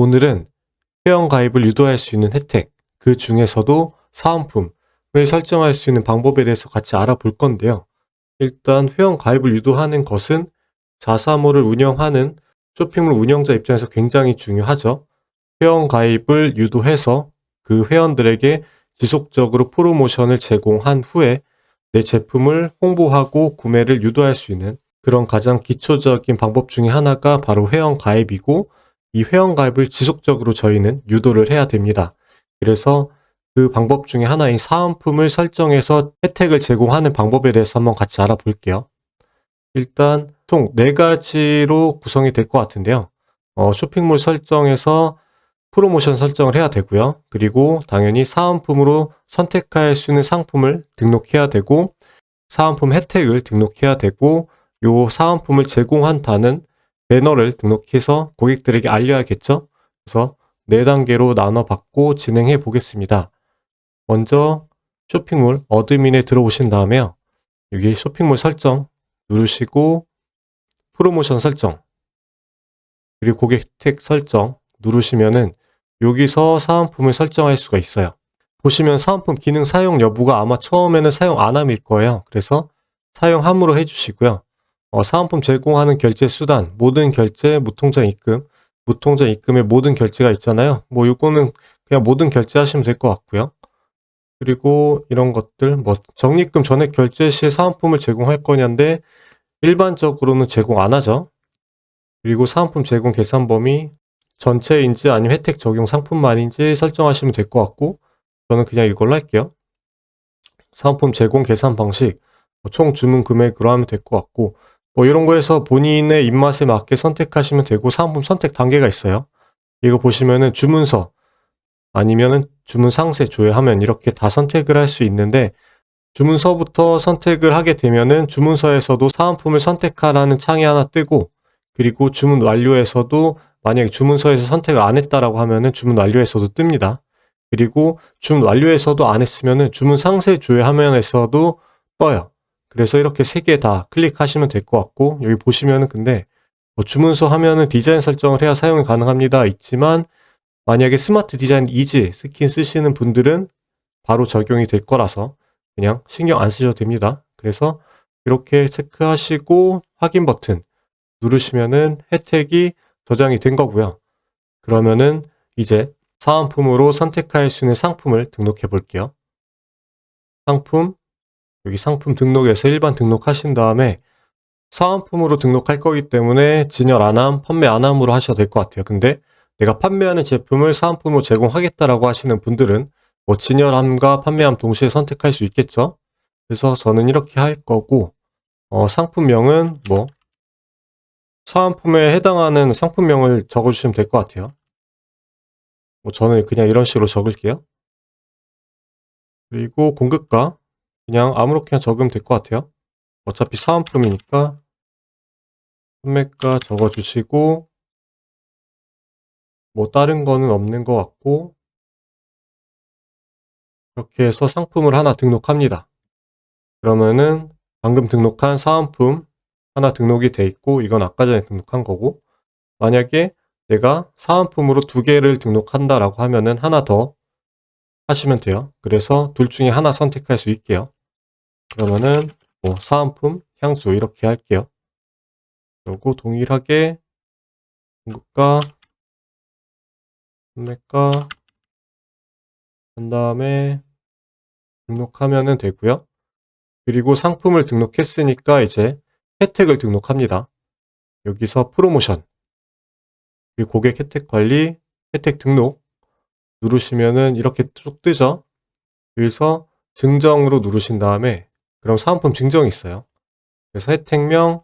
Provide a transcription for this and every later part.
오늘은 회원 가입을 유도할 수 있는 혜택, 그 중에서도 사은품을 설정할 수 있는 방법에 대해서 같이 알아볼 건데요. 일단 회원 가입을 유도하는 것은 자사몰을 운영하는 쇼핑몰 운영자 입장에서 굉장히 중요하죠. 회원 가입을 유도해서 그 회원들에게 지속적으로 프로모션을 제공한 후에 내 제품을 홍보하고 구매를 유도할 수 있는 그런 가장 기초적인 방법 중에 하나가 바로 회원 가입이고 이 회원 가입을 지속적으로 저희는 유도를 해야 됩니다. 그래서 그 방법 중에 하나인 사은품을 설정해서 혜택을 제공하는 방법에 대해서 한번 같이 알아볼게요. 일단 총 4가지로 구성이 될 것 같은데요. 어, 쇼핑몰 설정에서 프로모션 설정을 해야 되고요. 그리고 당연히 사은품으로 선택할 수 있는 상품을 등록해야 되고 사은품 혜택을 등록해야 되고 요 사은품을 제공한다는 배너를 등록해서 고객들에게 알려야겠죠. 그래서 4단계로 나눠받고 진행해 보겠습니다. 먼저 쇼핑몰 어드민에 들어오신 다음에요. 여기 쇼핑몰 설정 누르시고 프로모션 설정 그리고 고객 혜택 설정 누르시면은 여기서 사은품을 설정할 수가 있어요. 보시면 사은품 기능 사용 여부가 아마 처음에는 사용 안 함일 거예요. 그래서 사용함으로 해주시고요. 어, 사은품 제공하는 결제 수단, 모든 결제, 무통장 입금, 무통장 입금의 모든 결제가 있잖아요. 뭐 요거는 그냥 모든 결제하시면 될 것 같고요. 그리고 이런 것들, 뭐 적립금 전액 결제 시 사은품을 제공할 거냐인데 일반적으로는 제공 안 하죠. 그리고 사은품 제공 계산 범위 전체인지 아니면 혜택 적용 상품만인지 설정하시면 될 것 같고 저는 그냥 이걸로 할게요. 사은품 제공 계산 방식 뭐총 주문 금액으로 하면 될 것 같고 뭐 이런 거에서 본인의 입맛에 맞게 선택하시면 되고 사은품 선택 단계가 있어요. 이거 보시면은 주문서 아니면은 주문 상세 조회하면 이렇게 다 선택을 할 수 있는데 주문서부터 선택을 하게 되면은 주문서에서도 사은품을 선택하라는 창이 하나 뜨고 그리고 주문 완료에서도 만약에 주문서에서 선택을 안 했다라고 하면은 주문 완료에서도 뜹니다. 그리고 주문 완료에서도 안 했으면은 주문 상세 조회 화면에서도 떠요. 그래서 이렇게 세 개 다 클릭하시면 될 것 같고 여기 보시면은 근데 뭐 주문서 하면은 디자인 설정을 해야 사용이 가능합니다. 있지만 만약에 스마트 디자인 이지 스킨 쓰시는 분들은 바로 적용이 될 거라서 그냥 신경 안 쓰셔도 됩니다. 그래서 이렇게 체크하시고 확인 버튼 누르시면은 혜택이 저장이 된 거고요. 그러면은 이제 사은품으로 선택할 수 있는 상품을 등록해 볼게요. 상품, 여기 상품 등록에서 일반 등록하신 다음에 사은품으로 등록할 거기 때문에 진열 안함, 판매 안함으로 하셔도 될 것 같아요. 근데 내가 판매하는 제품을 사은품으로 제공하겠다라고 하시는 분들은 뭐 진열함과 판매함 동시에 선택할 수 있겠죠. 그래서 저는 이렇게 할 거고 어, 상품명은 뭐 사은품에 해당하는 상품명을 적어주시면 될 것 같아요. 뭐 저는 그냥 이런 식으로 적을게요. 그리고 공급가 그냥 아무렇게나 적으면 될 것 같아요. 어차피 사은품이니까 판매가 적어주시고 뭐 다른 거는 없는 것 같고 이렇게 해서 상품을 하나 등록합니다. 그러면은 방금 등록한 사은품 하나 등록이 돼 있고 이건 아까 전에 등록한 거고 만약에 내가 사은품으로 두 개를 등록한다라고 하면은 하나 더 하시면 돼요. 그래서 둘 중에 하나 선택할 수 있게요. 그러면은 뭐 사은품, 향수 이렇게 할게요. 그리고 동일하게 공급가, 판매가 한 다음에 등록하면은 되고요. 그리고 상품을 등록했으니까 이제 혜택을 등록합니다. 여기서 프로모션, 그리고 고객 혜택 관리, 혜택 등록 누르시면은 이렇게 쭉 뜨죠. 여기서 증정으로 누르신 다음에 그럼 사은품 증정이 있어요. 그래서 혜택명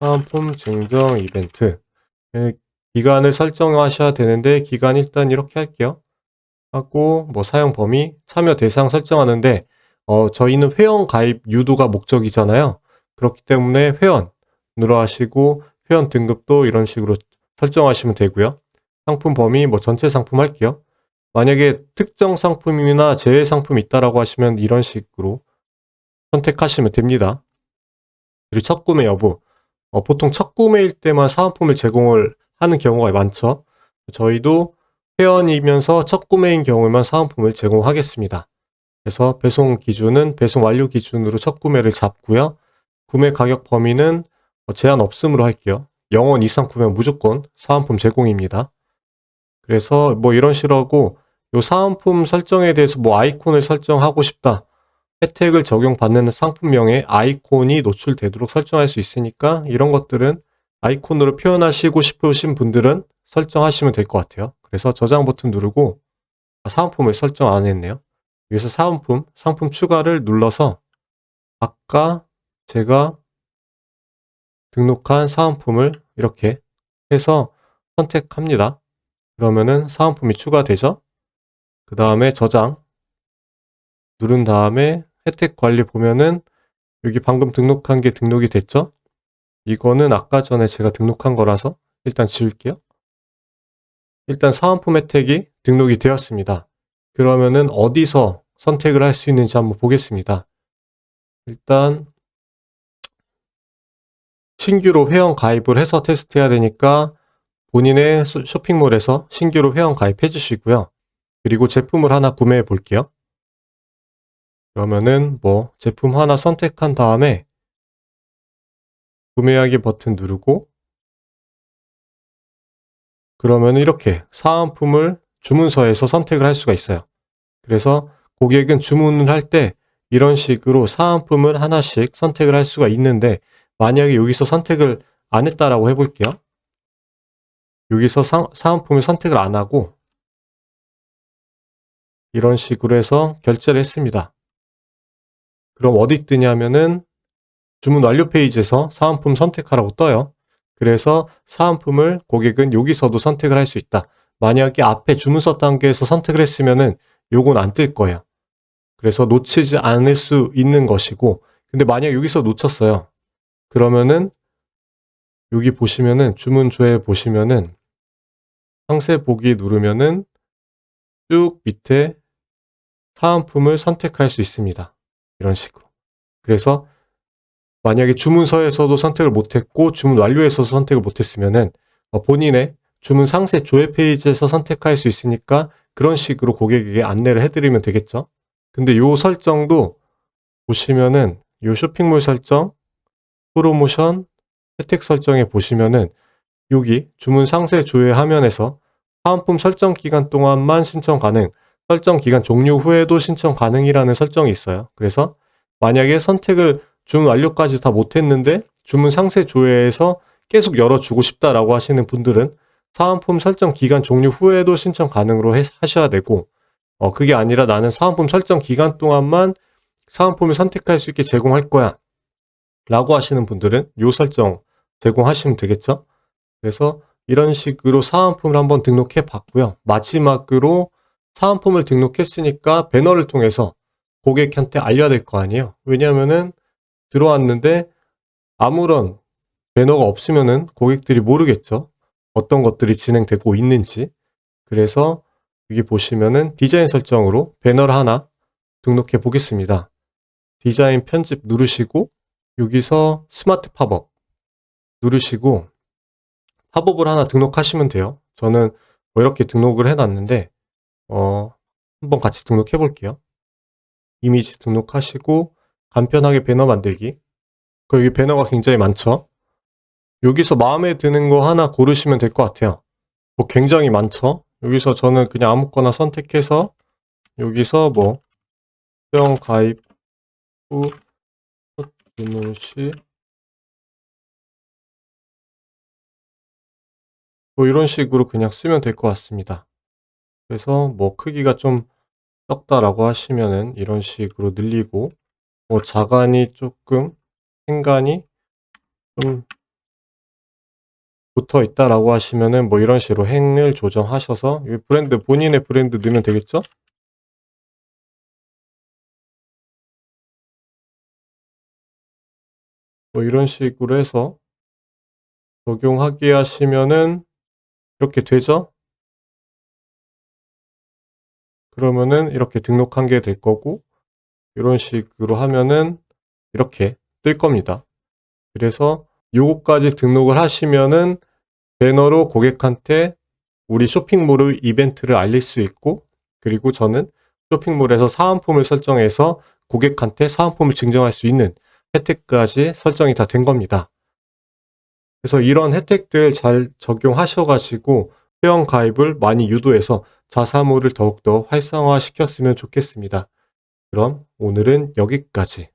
사은품 증정 이벤트 예, 기간을 설정하셔야 되는데 기간 일단 이렇게 할게요. 하고 뭐 사용 범위 참여 대상 설정하는데 어, 저희는 회원 가입 유도가 목적이잖아요. 그렇기 때문에 회원으로 하시고 회원 등급도 이런 식으로 설정하시면 되고요. 상품 범위 뭐 전체 상품 할게요. 만약에 특정 상품이나 제외 상품이 있다라고 하시면 이런 식으로 선택하시면 됩니다. 그리고 첫 구매 여부. 어, 보통 첫 구매일 때만 사은품을 제공을 하는 경우가 많죠. 저희도 회원이면서 첫 구매인 경우에만 사은품을 제공하겠습니다. 그래서 배송 기준은 배송 완료 기준으로 첫 구매를 잡고요. 구매 가격 범위는 어, 제한 없음으로 할게요. 0원 이상 구매는 무조건 사은품 제공입니다. 그래서 뭐 이런 식으로 하고 요 사은품 설정에 대해서 뭐 아이콘을 설정하고 싶다. 혜택을 적용받는 상품명에 아이콘이 노출되도록 설정할 수 있으니까 이런 것들은 아이콘으로 표현하시고 싶으신 분들은 설정하시면 될 것 같아요. 그래서 저장 버튼 누르고 아, 사은품을 설정 안 했네요. 여기서 사은품, 상품 추가를 눌러서 아까 제가 등록한 사은품을 이렇게 해서 선택합니다. 그러면은 사은품이 추가되죠. 그 다음에 저장 누른 다음에 혜택 관리 보면은 여기 방금 등록한 게 등록이 됐죠? 이거는 아까 전에 제가 등록한 거라서 일단 지울게요. 일단 사은품 혜택이 등록이 되었습니다. 그러면은 어디서 선택을 할 수 있는지 한번 보겠습니다. 일단 신규로 회원 가입을 해서 테스트해야 되니까 본인의 소- 쇼핑몰에서 신규로 회원 가입해 주시고요. 그리고 제품을 하나 구매해 볼게요. 그러면은 뭐 제품 하나 선택한 다음에 구매하기 버튼 누르고 그러면 이렇게 사은품을 주문서에서 선택을 할 수가 있어요. 그래서 고객은 주문을 할 때 이런 식으로 사은품을 하나씩 선택을 할 수가 있는데 만약에 여기서 선택을 안 했다라고 해볼게요. 여기서 사, 사은품을 선택을 안 하고 이런 식으로 해서 결제를 했습니다. 그럼 어디 뜨냐면은 주문 완료 페이지에서 사은품 선택하라고 떠요. 그래서 사은품을 고객은 여기서도 선택을 할 수 있다. 만약에 앞에 주문서 단계에서 선택을 했으면은 요건 안 뜰 거예요. 그래서 놓치지 않을 수 있는 것이고, 근데 만약 여기서 놓쳤어요. 그러면은 여기 보시면은 주문 조회 보시면은 상세 보기 누르면은 쭉 밑에 사은품을 선택할 수 있습니다. 이런 식으로. 그래서 만약에 주문서에서도 선택을 못했고 주문 완료에서도 선택을 못했으면은 어, 본인의 주문 상세 조회 페이지에서 선택할 수 있으니까 그런 식으로 고객에게 안내를 해드리면 되겠죠. 근데 요 설정도 보시면은 요 쇼핑몰 설정, 프로모션, 혜택 설정에 보시면은 여기 주문 상세 조회 화면에서 사은품 설정 기간 동안만 신청 가능, 설정 기간 종료 후에도 신청 가능이라는 설정이 있어요. 그래서 만약에 선택을 주문 완료까지 다 못했는데 주문 상세 조회에서 계속 열어주고 싶다라고 하시는 분들은 사은품 설정 기간 종료 후에도 신청 가능으로 해- 하셔야 되고 어, 그게 아니라 나는 사은품 설정 기간 동안만 사은품을 선택할 수 있게 제공할 거야 라고 하시는 분들은 요 설정 제공하시면 되겠죠 그래서 이런 식으로 사은품을 한번 등록해 봤고요 마지막으로 사은품을 등록했으니까 배너를 통해서 고객한테 알려야 될 거 아니에요 왜냐면은 들어왔는데 아무런 배너가 없으면은 고객들이 모르겠죠. 어떤 것들이 진행되고 있는지. 그래서 여기 보시면은 디자인 설정으로 배너를 하나 등록해 보겠습니다. 디자인 편집 누르시고 여기서 스마트 팝업 누르시고 팝업을 하나 등록하시면 돼요. 저는 뭐 이렇게 등록을 해놨는데 어 한번 같이 등록해 볼게요. 이미지 등록하시고 간편하게 배너 만들기. 그 여기 배너가 굉장히 많죠. 여기서 마음에 드는 거 하나 고르시면 될 것 같아요. 뭐 굉장히 많죠. 여기서 저는 그냥 아무거나 선택해서 여기서 뭐 수령 가입 후첫 주문 시뭐 이런 식으로 그냥 쓰면 될 것 같습니다. 그래서 뭐 크기가 좀 적다라고 하시면은 이런 식으로 늘리고 뭐 자간이 조금 행간이 좀 붙어 있다라고 하시면은 뭐 이런 식으로 행을 조정하셔서 이 브랜드 본인의 브랜드 넣으면 되겠죠? 뭐 이런 식으로 해서 적용하게 하시면은 이렇게 되죠? 그러면은 이렇게 등록한 게 될 거고 이런 식으로 하면은 이렇게 뜰 겁니다. 그래서 요거까지 등록을 하시면은 배너로 고객한테 우리 쇼핑몰의 이벤트를 알릴 수 있고 그리고 저는 쇼핑몰에서 사은품을 설정해서 고객한테 사은품을 증정할 수 있는 혜택까지 설정이 다 된 겁니다. 그래서 이런 혜택들 잘 적용하셔가지고 회원 가입을 많이 유도해서 자사모를 더욱더 활성화 시켰으면 좋겠습니다. 그럼 오늘은 여기까지.